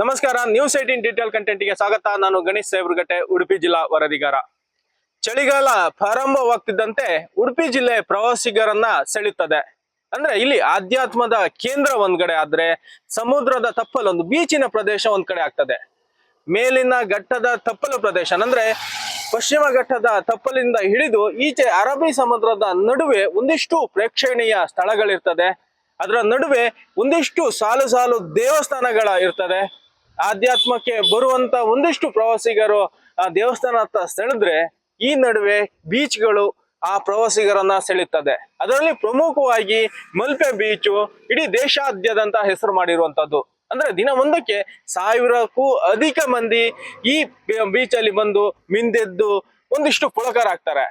ನಮಸ್ಕಾರ news eighteen detail ಕಂಟೆಂಟ್ಗೆ ಸ್ವಾಗತ. ನಾನು ಗಣೇಶ್ ಸಾಹೇಬ್ರಗಟ್ಟೆ ಉಡುಪಿ ಜಿಲ್ಲಾ ವರದಿಗಾರ. ಚಳಿಗಾಲ ಪ್ರಾರಂಭವಾಗ್ತಿದ್ದಂತೆ ಉಡುಪಿ ಜಿಲ್ಲೆ ಪ್ರವಾಸಿಗರನ್ನ ಸೆಳೆಯುತ್ತದೆ. ಅಂದ್ರೆ ಇಲ್ಲಿ ಆಧ್ಯಾತ್ಮದ ಕೇಂದ್ರ ಒಂದ್ ಕಡೆ ಆದ್ರೆ ಸಮುದ್ರದ ತಪ್ಪಲು ಒಂದು ಬೀಚಿನ ಪ್ರದೇಶ ಒಂದ್ ಕಡೆ ಆಗ್ತದೆ. ಮೇಲಿನ ಘಟ್ಟದ ತಪ್ಪಲು ಪ್ರದೇಶ, ಅಂದ್ರೆ ಪಶ್ಚಿಮ ಘಟ್ಟದ ತಪ್ಪಲಿಂದ ಹಿಡಿದು ಈಚೆ ಅರಬ್ಬಿ ಸಮುದ್ರದ ನಡುವೆ ಒಂದಿಷ್ಟು ಪ್ರೇಕ್ಷಣೀಯ ಸ್ಥಳಗಳಿರ್ತದೆ. ಅದರ ನಡುವೆ ಒಂದಿಷ್ಟು ಸಾಲು ಸಾಲು ದೇವಸ್ಥಾನಗಳ ಇರ್ತದೆ. ಆಧ್ಯಾತ್ಮಕ್ಕೆ ಬರುವಂತ ಒಂದಿಷ್ಟು ಪ್ರವಾಸಿಗರು ಆ ದೇವಸ್ಥಾನ ಹತ್ತ ಸೆಳೆದ್ರೆ ಈ ನಡುವೆ ಬೀಚ್ಗಳು ಆ ಪ್ರವಾಸಿಗರನ್ನ ಸೆಳೆಯುತ್ತದೆ ಅದರಲ್ಲಿ ಪ್ರಮುಖವಾಗಿ ಮಲ್ಪೆ ಬೀಚು ಇಡೀ ದೇಶಾದ್ಯದಂತ ಹೆಸರು ಮಾಡಿರುವಂತದ್ದು. ಅಂದ್ರೆ ದಿನ ಒಂದಕ್ಕೆ ಸಾವಿರಕ್ಕೂ ಅಧಿಕ ಮಂದಿ ಈ ಬೀಚ್ ಅಲ್ಲಿ ಬಂದು ಮಿಂದೆದ್ದು ಒಂದಿಷ್ಟು ಪುಳಕರಾಗ್ತಾರೆ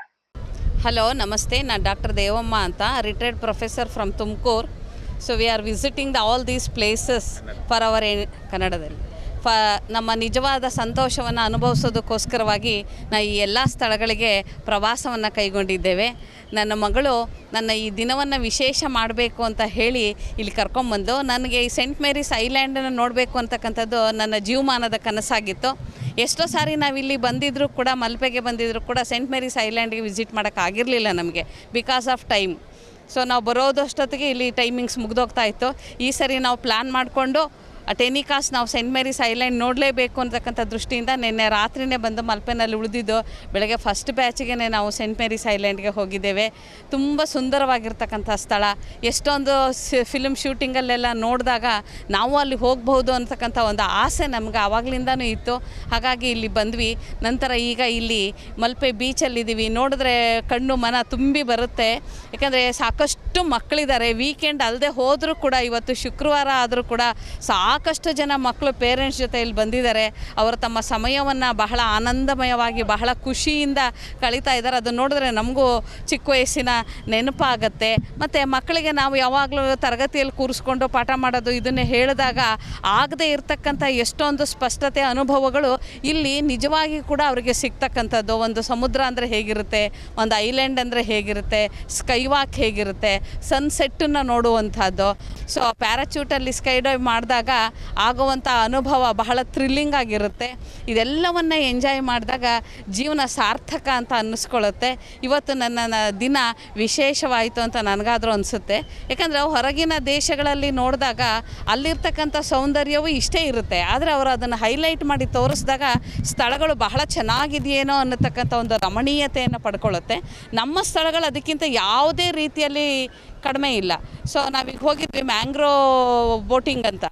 ಹಲೋ ನಮಸ್ತೆ. ನಾನು ಡಾಕ್ಟರ್ ದೇವಮ್ಮ ಅಂತ retired professor from Tumakuru. So we are visiting the all these places for our ಕನ್ನಡದಲ್ಲಿ. ಫ ನಮ್ಮ ನಿಜವಾದ ಸಂತೋಷವನ್ನು ಅನುಭವಿಸೋದಕ್ಕೋಸ್ಕರವಾಗಿ ನಾ ಈ ಎಲ್ಲ ಸ್ಥಳಗಳಿಗೆ ಪ್ರವಾಸವನ್ನು ಕೈಗೊಂಡಿದ್ದೇವೆ. ನನ್ನ ಮಗಳು ನನ್ನ ಈ ದಿನವನ್ನು ವಿಶೇಷ ಮಾಡಬೇಕು ಅಂತ ಹೇಳಿ ಇಲ್ಲಿ ಕರ್ಕೊಂಬಂದು ನನಗೆ ಈ ಸೆಂಟ್ ಮೇರಿಸ್ ಐಲ್ಯಾಂಡನ್ನು ನೋಡಬೇಕು ಅಂತಕ್ಕಂಥದ್ದು ನನ್ನ ಜೀವಮಾನದ ಕನಸಾಗಿತ್ತು. ಎಷ್ಟೋ ಸಾರಿ ನಾವಿಲ್ಲಿ ಬಂದಿದ್ದರೂ ಕೂಡ, ಮಲ್ಪೆಗೆ ಬಂದಿದ್ದರೂ ಕೂಡ ಸೆಂಟ್ ಮೇರಿಸ್ ಐಲ್ಯಾಂಡ್ಗೆ ವಿಸಿಟ್ ಮಾಡೋಕ್ಕಾಗಿರಲಿಲ್ಲ ನಮಗೆ ಬಿಕಾಸ್ ಆಫ್ ಟೈಮ್ ಸೊ ನಾವು ಬರೋದಷ್ಟೊತ್ತಿಗೆ ಇಲ್ಲಿ ಟೈಮಿಂಗ್ಸ್ ಮುಗ್ದೋಗ್ತಾ ಇತ್ತು. ಈ ಸರಿ ನಾವು ಪ್ಲ್ಯಾನ್ ಮಾಡಿಕೊಂಡು ಟೆನಿಕಾಸ್ ನಾವು ಸೆಂಟ್ ಮೇರಿಸ್ ಐಲ್ಯಾಂಡ್ ನೋಡಲೇಬೇಕು ಅಂತಕ್ಕಂಥ ದೃಷ್ಟಿಯಿಂದ ನಿನ್ನೆ ರಾತ್ರಿನೇ ಬಂದು ಮಲ್ಪೆನಲ್ಲಿ ಉಳಿದಿದ್ದು, ಬೆಳಗ್ಗೆ ಫಸ್ಟ್ ಬ್ಯಾಚಿಗೆ ನಾವು ಸೆಂಟ್ ಮೇರಿಸ್ ಐಲ್ಯಾಂಡ್ಗೆ ಹೋಗಿದ್ದೇವೆ. ತುಂಬ ಸುಂದರವಾಗಿರ್ತಕ್ಕಂಥ ಸ್ಥಳ. ಎಷ್ಟೊಂದು ಫಿಲ್ಮ್ ಶೂಟಿಂಗಲ್ಲೆಲ್ಲ ನೋಡಿದಾಗ ನಾವು ಅಲ್ಲಿ ಹೋಗಬಹುದು ಅಂತಕ್ಕಂಥ ಒಂದು ಆಸೆ ನಮ್ಗೆ ಆವಾಗಲಿಂದನೂ ಇತ್ತು. ಹಾಗಾಗಿ ಇಲ್ಲಿ ಬಂದ್ವಿ. ನಂತರ ಈಗ ಇಲ್ಲಿ ಮಲ್ಪೆ ಬೀಚಲ್ಲಿದ್ದೀವಿ ನೋಡಿದ್ರೆ ಕಣ್ಣು ಮನ ತುಂಬಿ ಬರುತ್ತೆ. ಯಾಕಂದರೆ ಸಾಕಷ್ಟು ಮಕ್ಕಳಿದ್ದಾರೆ. ವೀಕೆಂಡ್ ಅಲ್ಲದೆ ಹೋದರೂ ಕೂಡ, ಇವತ್ತು ಶುಕ್ರವಾರ ಆದರೂ ಕೂಡ ಸಾಕಷ್ಟು ಜನ ಮಕ್ಕಳು ಪೇರೆಂಟ್ಸ್ ಜೊತೆ ಇಲ್ಲಿ ಬಂದಿದ್ದಾರೆ. ಅವರು ತಮ್ಮ ಸಮಯವನ್ನು ಬಹಳ ಆನಂದಮಯವಾಗಿ, ಬಹಳ ಖುಷಿಯಿಂದ ಕಳೀತಾ ಇದ್ದಾರೆ. ಅದನ್ನು ನೋಡಿದ್ರೆ ನಮಗೂ ಚಿಕ್ಕ ವಯಸ್ಸಿನ ನೆನಪಾಗತ್ತೆ. ಮತ್ತು ಮಕ್ಕಳಿಗೆ ನಾವು ಯಾವಾಗಲೂ ತರಗತಿಯಲ್ಲಿ ಕೂರಿಸ್ಕೊಂಡು ಪಾಠ ಮಾಡೋದು, ಇದನ್ನೇ ಹೇಳಿದಾಗ ಆಗದೆ ಇರತಕ್ಕಂಥ ಎಷ್ಟೊಂದು ಸ್ಪಷ್ಟತೆ ಅನುಭವಗಳು ಇಲ್ಲಿ ನಿಜವಾಗಿ ಕೂಡ ಅವರಿಗೆ ಸಿಗ್ತಕ್ಕಂಥದ್ದು. ಒಂದು ಸಮುದ್ರ ಅಂದರೆ ಹೇಗಿರುತ್ತೆ? ಒಂದು ಐಲ್ಯಾಂಡ್ ಅಂದರೆ ಹೇಗಿರುತ್ತೆ? ಸ್ಕೈವಾಕ್ ಹೇಗಿರುತ್ತೆ? ಸನ್ಸೆಟ್ಟನ್ನು ನೋಡುವಂಥದ್ದು. ಸೊ ಪ್ಯಾರಾಚೂಟಲ್ಲಿ ಸ್ಕೈ ಡೈವ್ ಮಾಡಿದಾಗ ಆಗುವಂಥ ಅನುಭವ ಬಹಳ ಥ್ರಿಲ್ಲಿಂಗ್ ಆಗಿರುತ್ತೆ. ಇದೆಲ್ಲವನ್ನು ಎಂಜಾಯ್ ಮಾಡಿದಾಗ ಜೀವನ ಸಾರ್ಥಕ ಅಂತ ಅನ್ನಿಸ್ಕೊಳ್ಳುತ್ತೆ. ಇವತ್ತು ನನ್ನ ದಿನ ವಿಶೇಷವಾಯಿತು ಅಂತ ನನಗಾದರೂ ಅನಿಸುತ್ತೆ. ಯಾಕಂದರೆ ಹೊರಗಿನ ದೇಶಗಳಲ್ಲಿ ನೋಡಿದಾಗ ಅಲ್ಲಿರ್ತಕ್ಕಂಥ ಸೌಂದರ್ಯವೂ ಇಷ್ಟೇ ಇರುತ್ತೆ. ಆದರೆ ಅವರು ಅದನ್ನು ಹೈಲೈಟ್ ಮಾಡಿ ತೋರಿಸಿದಾಗ ಸ್ಥಳಗಳು ಬಹಳ ಚೆನ್ನಾಗಿದೆಯೇನೋ ಅನ್ನತಕ್ಕಂಥ ಒಂದು ರಮಣೀಯತೆಯನ್ನು ಪಡ್ಕೊಳ್ಳುತ್ತೆ. ನಮ್ಮ ಸ್ಥಳಗಳು ಅದಕ್ಕಿಂತ ಯಾವುದೇ ರೀತಿಯಲ್ಲಿ ಕಡಿಮೆ ಇಲ್ಲ. ಸೊ ನಾವೀಗ ಹೋಗಿದ್ವಿ ಮ್ಯಾಂಗ್ರೋ ಬೋಟಿಂಗ್ ಅಂತ.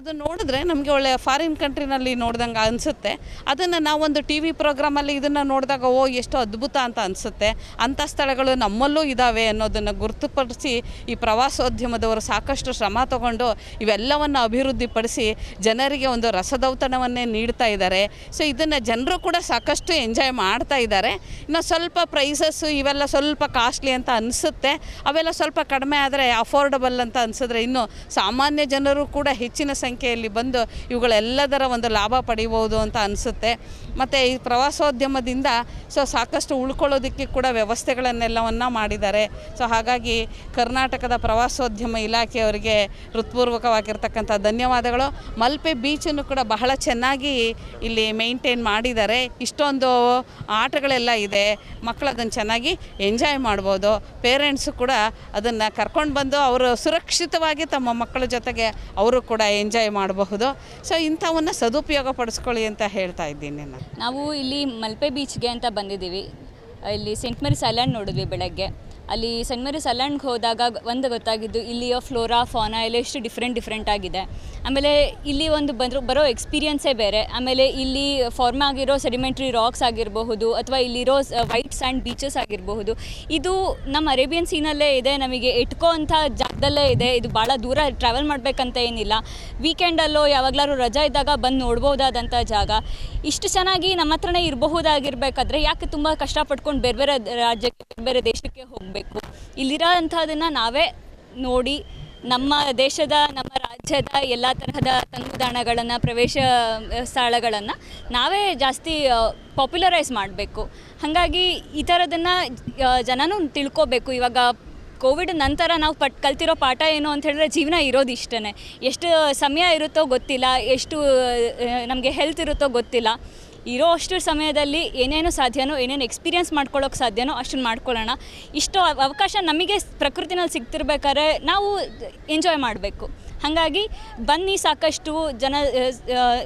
ಅದು ನೋಡಿದ್ರೆ ನಮಗೆ ಒಳ್ಳೆ ಫಾರಿನ್ ಕಂಟ್ರಿನಲ್ಲಿ ನೋಡ್ದಂಗೆ ಅನಿಸುತ್ತೆ. ಅದನ್ನು ನಾವೊಂದು ಟಿ ವಿ ಪ್ರೋಗ್ರಾಮಲ್ಲಿ ಇದನ್ನು ನೋಡಿದಾಗ, ಓ, ಎಷ್ಟು ಅದ್ಭುತ ಅಂತ ಅನಿಸುತ್ತೆ. ಅಂಥ ಸ್ಥಳಗಳು ನಮ್ಮಲ್ಲೂ ಇದ್ದಾವೆ ಅನ್ನೋದನ್ನು ಗುರುತುಪಡಿಸಿ ಈ ಪ್ರವಾಸೋದ್ಯಮದವರು ಸಾಕಷ್ಟು ಶ್ರಮ ತಗೊಂಡು ಇವೆಲ್ಲವನ್ನು ಅಭಿವೃದ್ಧಿಪಡಿಸಿ ಜನರಿಗೆ ಒಂದು ರಸದೌತಣವನ್ನೇ ನೀಡ್ತಾ ಇದ್ದಾರೆ. ಸೊ ಇದನ್ನು ಜನರು ಕೂಡ ಸಾಕಷ್ಟು ಎಂಜಾಯ್ ಮಾಡ್ತಾ ಇದ್ದಾರೆ. ಇನ್ನು ಸ್ವಲ್ಪ ಪ್ರೈಸಸ್ಸು ಇವೆಲ್ಲ ಸ್ವಲ್ಪ ಕಾಸ್ಟ್ಲಿ ಅಂತ ಅನಿಸುತ್ತೆ. ಅವೆಲ್ಲ ಸ್ವಲ್ಪ ಕಡಿಮೆ ಆದರೆ ಅಫೋರ್ಡಬಲ್ ಅಂತ ಅನಿಸಿದ್ರೆ ಇನ್ನು ಸಾಮಾನ್ಯ ಜನರು ಕೂಡ ಹೆಚ್ಚಿನ ಸಂಖ್ಯೆಯಲ್ಲಿ ಬಂದು ಇವುಗಳೆಲ್ಲದರ ಒಂದು ಲಾಭ ಪಡಿಬೋದು ಅಂತ ಅನಿಸುತ್ತೆ. ಮತ್ತು ಈ ಪ್ರವಾಸೋದ್ಯಮದಿಂದ ಸೊ ಸಾಕಷ್ಟು ಉಳ್ಕೊಳ್ಳೋದಕ್ಕೆ ಕೂಡ ವ್ಯವಸ್ಥೆಗಳನ್ನೆಲ್ಲವನ್ನು ಮಾಡಿದ್ದಾರೆ. ಸೊ ಹಾಗಾಗಿ ಕರ್ನಾಟಕದ ಪ್ರವಾಸೋದ್ಯಮ ಇಲಾಖೆಯವರಿಗೆ ಹೃತ್ಪೂರ್ವಕವಾಗಿರ್ತಕ್ಕಂಥ ಧನ್ಯವಾದಗಳು. ಮಲ್ಪೆ ಬೀಚನ್ನು ಕೂಡ ಬಹಳ ಚೆನ್ನಾಗಿ ಇಲ್ಲಿ ಮೇಂಟೈನ್ ಮಾಡಿದ್ದಾರೆ. ಇಷ್ಟೊಂದು ಆಟಗಳೆಲ್ಲ ಇದೆ. ಮಕ್ಕಳು ಅದನ್ನು ಚೆನ್ನಾಗಿ ಎಂಜಾಯ್ ಮಾಡ್ಬೋದು. ಪೇರೆಂಟ್ಸು ಕೂಡ ಅದನ್ನು ಕರ್ಕೊಂಡು ಬಂದು ಅವರು ಸುರಕ್ಷಿತವಾಗಿ ತಮ್ಮ ಮಕ್ಕಳ ಜೊತೆಗೆ ಅವರು ಕೂಡ ಎಂಜಾಯ್ ಮಾಡಬಹುದು. ಸೊ ಇಂಥವನ್ನು ಸದುಪಯೋಗ ಪಡಿಸ್ಕೊಳ್ಳಿ ಅಂತ ಹೇಳ್ತಾ ಇದ್ದೀನಿ ನಾವು ಇಲ್ಲಿ ಮಲ್ಪೆ ಬೀಚ್ಗೆ ಅಂತ ಬಂದಿದ್ದೀವಿ. ಇಲ್ಲಿ ಸೆಂಟ್ ಮೇರಿಸ್ ಐಲ್ಯಾಂಡ್ ನೋಡಿದ್ವಿ ಬೆಳಗ್ಗೆ. ಅಲ್ಲಿ ಸೆಂಟ್ ಮೇರಿಸ್ ಐಲ್ಯಾಂಡ್ಗೆ ಹೋದಾಗ ಒಂದು ಗೊತ್ತಾಗಿದ್ದು ಇಲ್ಲಿಯ ಫ್ಲೋರಾ ಫಾನಾ ಎಲ್ಲ ಎಷ್ಟು ಡಿಫ್ರೆಂಟ್ ಡಿಫ್ರೆಂಟ್ ಆಗಿದೆ. ಆಮೇಲೆ ಇಲ್ಲಿ ಒಂದು ಬಂದ್ರು, ಬರೋ ಎಕ್ಸ್ಪೀರಿಯನ್ಸೇ ಬೇರೆ. ಆಮೇಲೆ ಇಲ್ಲಿ ಫಾರ್ಮ್ ಆಗಿರೋ ಸೆಡಿಮೆಂಟ್ರಿ ರಾಕ್ಸ್ ಆಗಿರಬಹುದು ಅಥವಾ ಇಲ್ಲಿರೋ ವೈಟ್ ಸ್ಯಾಂಡ್ ಬೀಚಸ್ ಆಗಿರಬಹುದು. ಇದು ನಮ್ಮ ಅರೇಬಿಯನ್ ಸೀನಲ್ಲೇ ಇದೆ, ನಮಗೆ ಇಟ್ಕೋ ಅಂಥ ಜಾಗದಲ್ಲೇ ಇದೆ. ಇದು ಭಾಳ ದೂರ ಟ್ರಾವೆಲ್ ಮಾಡಬೇಕಂತ ಏನಿಲ್ಲ. ವೀಕೆಂಡಲ್ಲೋ ಯಾವಾಗಲಾರು ರಜಾ ಇದ್ದಾಗ ಬಂದು ನೋಡ್ಬೋದಾದಂಥ ಜಾಗ. ಇಷ್ಟು ಚೆನ್ನಾಗಿ ನಮ್ಮ ಹತ್ರನೇ ಇರಬಹುದಾಗಿರ್ಬೇಕಾದ್ರೆ ಯಾಕೆ ತುಂಬ ಕಷ್ಟಪಟ್ಕೊಂಡು ಬೇರೆ ಬೇರೆ ರಾಜ್ಯಕ್ಕೆ, ಬೇರೆ ಬೇರೆ ದೇಶಕ್ಕೆ ಹೋಗಬೇಕು? ಇಲ್ಲಿರೋ ಅಂಥದನ್ನು ನಾವೇ ನೋಡಿ ನಮ್ಮ ದೇಶದ, ನಮ್ಮ ರಾಜ್ಯದ ಎಲ್ಲ ತರಹದ ತಂಗುದಾಣಗಳನ್ನು, ಪ್ರವೇಶ ಸ್ಥಳಗಳನ್ನು ನಾವೇ ಜಾಸ್ತಿ ಪಾಪ್ಯುಲರೈಸ್ ಮಾಡಬೇಕು. ಹಾಗಾಗಿ ಈ ಥರದನ್ನು ಜನನೂ ತಿಳ್ಕೋಬೇಕು. ಇವಾಗ ಕೋವಿಡ್ ನಂತರ ನಾವು ಪಟ್, ಕಲ್ತಿರೋ ಪಾಠ ಏನು ಅಂತ ಹೇಳಿದ್ರೆ ಜೀವನ ಇರೋದು ಇಷ್ಟೇ ಎಷ್ಟು ಸಮಯ ಇರುತ್ತೋ ಗೊತ್ತಿಲ್ಲ, ಎಷ್ಟು ನಮಗೆ ಹೆಲ್ತ್ ಇರುತ್ತೋ ಗೊತ್ತಿಲ್ಲ. ಇರೋ ಅಷ್ಟು ಸಮಯದಲ್ಲಿ ಏನೇನು ಸಾಧ್ಯನೋ, ಏನೇನು ಎಕ್ಸ್ಪೀರಿಯನ್ಸ್ ಮಾಡ್ಕೊಳ್ಳೋಕೆ ಸಾಧ್ಯನೋ ಅಷ್ಟನ್ನು ಮಾಡ್ಕೊಳ್ಳೋಣ. ಇಷ್ಟು ಅವಕಾಶ ನಮಗೆ ಪ್ರಕೃತಿನಲ್ಲಿ ಸಿಗ್ತಿರ್ಬೇಕಾದ್ರೆ ನಾವು ಎಂಜಾಯ್ ಮಾಡಬೇಕು. ಹಾಗಾಗಿ ಬನ್ನಿ ಸಾಕಷ್ಟು ಜನ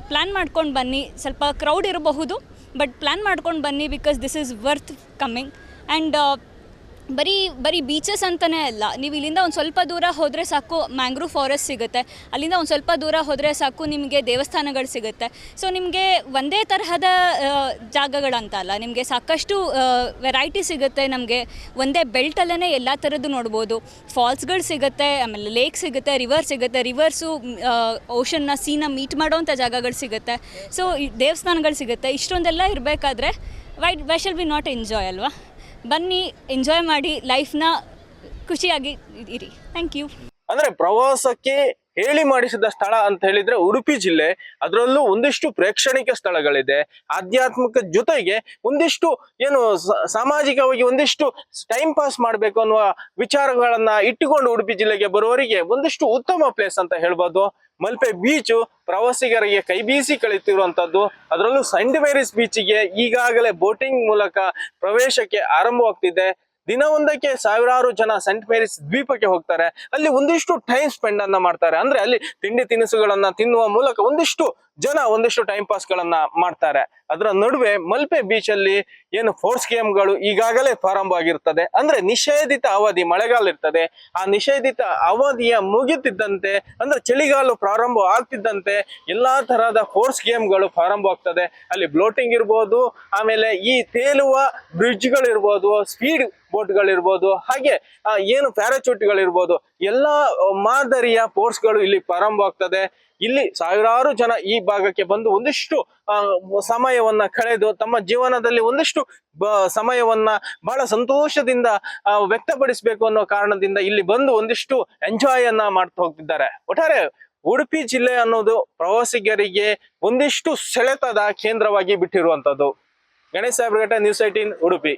ಪ್ಲ್ಯಾನ್ ಮಾಡ್ಕೊಂಡು ಬನ್ನಿ. ಸ್ವಲ್ಪ ಕ್ರೌಡ್ ಇರಬಹುದು ಬಟ್ ಪ್ಲ್ಯಾನ್ ಮಾಡ್ಕೊಂಡು ಬನ್ನಿ because this is worth coming and ಬರೀ ಬರೀ ಬೀಚಸ್ ಅಂತಲೇ ಅಲ್ಲ, ನೀವು ಇಲ್ಲಿಂದ ಒಂದು ಸ್ವಲ್ಪ ದೂರ ಹೋದರೆ ಸಾಕು ಮ್ಯಾಂಗ್ರೂವ್ ಫಾರೆಸ್ಟ್ ಸಿಗುತ್ತೆ. ಅಲ್ಲಿಂದ ಒಂದು ಸ್ವಲ್ಪ ದೂರ ಹೋದರೆ ಸಾಕು ನಿಮಗೆ ದೇವಸ್ಥಾನಗಳು ಸಿಗುತ್ತೆ. ಸೊ ನಿಮಗೆ ಒಂದೇ ತರಹದ ಜಾಗಗಳಂತ ಅಲ್ಲ ನಿಮಗೆ ಸಾಕಷ್ಟು ವೆರೈಟಿ ಸಿಗುತ್ತೆ. ನಮಗೆ ಒಂದೇ ಬೆಲ್ಟಲ್ಲೇ ಎಲ್ಲ ಥರದ್ದು ನೋಡ್ಬೋದು. ಫಾಲ್ಸ್ಗಳು ಸಿಗುತ್ತೆ, ಆಮೇಲೆ ಲೇಕ್ ಸಿಗುತ್ತೆ ರಿವರ್ ಸಿಗುತ್ತೆ. ರಿವರ್ಸು ಓಷನ್ನ ಸೀನ ಮೀಟ್ ಮಾಡೋವಂಥ ಜಾಗಗಳು ಸಿಗುತ್ತೆ. ಸೊ ದೇವಸ್ಥಾನಗಳು ಸಿಗುತ್ತೆ. ಇಷ್ಟೊಂದೆಲ್ಲ ಇರಬೇಕಾದ್ರೆ why why shall be not enjoy ಅಲ್ವಾ? ಬನ್ನಿ ಎಂಜಾಯ್ ಮಾಡಿ ಲೈಫ್ನ ಖುಷಿಯಾಗಿ ಇರಿ. ಥ್ಯಾಂಕ್ ಯು ಅಂದರೆ ಪ್ರವಾಸಕ್ಕೆ ಹೇಳಿ ಮಾಡಿಸಿದ ಸ್ಥಳ ಅಂತ ಹೇಳಿದ್ರೆ ಉಡುಪಿ ಜಿಲ್ಲೆ. ಅದರಲ್ಲೂ ಒಂದಿಷ್ಟು ಪ್ರೇಕ್ಷಣಿಕ ಸ್ಥಳಗಳಿದೆ. ಆಧ್ಯಾತ್ಮಿಕ ಜೊತೆಗೆ ಒಂದಿಷ್ಟು ಏನು ಸಾಮಾಜಿಕವಾಗಿ ಒಂದಿಷ್ಟು ಟೈಮ್ ಪಾಸ್ ಮಾಡಬೇಕು ಅನ್ನುವ ವಿಚಾರಗಳನ್ನ ಇಟ್ಟುಕೊಂಡು ಉಡುಪಿ ಜಿಲ್ಲೆಗೆ ಬರುವವರಿಗೆ ಒಂದಿಷ್ಟು ಉತ್ತಮ ಪ್ಲೇಸ್ ಅಂತ ಹೇಳ್ಬೋದು. ಮಲ್ಪೆ ಬೀಚು ಪ್ರವಾಸಿಗರಿಗೆ ಕೈ ಬೀಸಿ ಕಳಿತಿರುವಂತದ್ದು ಅದರಲ್ಲೂ ಸೈಂಟ್ ಮೇರಿಸ್ ಬೀಚಿಗೆ ಈಗಾಗಲೇ ಬೋಟಿಂಗ್ ಮೂಲಕ ಪ್ರವೇಶಕ್ಕೆ ಆರಂಭವಾಗ್ತಿದೆ. ದಿನವೊಂದಕ್ಕೆ ಸಾವಿರಾರು ಜನ ಸೆಂಟ್ ಮೇರಿಸ್ ದ್ವೀಪಕ್ಕೆ ಹೋಗ್ತಾರೆ. ಅಲ್ಲಿ ಒಂದಿಷ್ಟು ಟೈಮ್ ಸ್ಪೆಂಡ್ ಅನ್ನ ಮಾಡ್ತಾರೆ. ಅಂದ್ರೆ ಅಲ್ಲಿ ತಿಂಡಿ ತಿನಿಸುಗಳನ್ನ ತಿನ್ನುವ ಮೂಲಕ ಒಂದಿಷ್ಟು ಜನ ಒಂದಿಷ್ಟು ಟೈಮ್ ಪಾಸ್ ಗಳನ್ನ ಮಾಡ್ತಾರೆ. ಅದರ ನಡುವೆ ಮಲ್ಪೆ ಬೀಚ್ ಅಲ್ಲಿ ಏನು ಫೋರ್ಸ್ ಗೇಮ್ಗಳು ಈಗಾಗಲೇ ಪ್ರಾರಂಭ ಆಗಿರ್ತದೆ. ಅಂದ್ರೆ ನಿಷೇಧಿತ ಅವಧಿ ಮಳೆಗಾಲ ಇರ್ತದೆ. ಆ ನಿಷೇಧಿತ ಅವಧಿಯ ಮುಗಿತಿದ್ದಂತೆ, ಅಂದ್ರೆ ಚಳಿಗಾಲ ಪ್ರಾರಂಭ ಆಗ್ತಿದ್ದಂತೆ ಎಲ್ಲಾ ತರಹದ ಫೋರ್ಸ್ ಗೇಮ್ಗಳು ಪ್ರಾರಂಭ ಆಗ್ತದೆ. ಅಲ್ಲಿ ಬ್ಲೋಟಿಂಗ್ ಇರ್ಬೋದು, ಆಮೇಲೆ ಈ ತೇಲುವ ಬ್ರಿಡ್ಜ್ಗಳು ಇರ್ಬೋದು ಸ್ಪೀಡ್ ಬೋಟ್ಗಳಿರ್ಬೋದು ಹಾಗೆ ಏನು ಪ್ಯಾರಾಚೂಟ್ಗಳಿರ್ಬೋದು ಎಲ್ಲಾ ಮಾದರಿಯ ಗಳು ಇಲ್ಲಿ ಪ್ರಾರಂಭವಾಗ್ತದೆ ಇಲ್ಲಿ ಸಾವಿರಾರು ಜನ ಈ ಭಾಗಕ್ಕೆ ಬಂದು ಒಂದಿಷ್ಟು ಸಮಯವನ್ನ ಕಳೆದು ತಮ್ಮ ಜೀವನದಲ್ಲಿ ಒಂದಿಷ್ಟು ಸಮಯವನ್ನ ಬಹಳ ಸಂತೋಷದಿಂದ ವ್ಯಕ್ತಪಡಿಸಬೇಕು ಅನ್ನೋ ಕಾರಣದಿಂದ ಇಲ್ಲಿ ಬಂದು ಒಂದಿಷ್ಟು ಎಂಜಾಯ್ ಅನ್ನ ಮಾಡ್ತಾ ಹೋಗ್ತಿದ್ದಾರೆ. ಒಟ್ಟಾರೆ, ಉಡುಪಿ ಜಿಲ್ಲೆ ಅನ್ನೋದು ಪ್ರವಾಸಿಗರಿಗೆ ಒಂದಿಷ್ಟು ಸೆಳೆತದ ಕೇಂದ್ರವಾಗಿ ಬಿಟ್ಟಿರುವಂತದ್ದು ಗಣೇಶ್ ಸಾಹೇಬ್ರಘಟ್ಟ ನ್ಯೂಸ್ ಏಟೀನ್ ಉಡುಪಿ.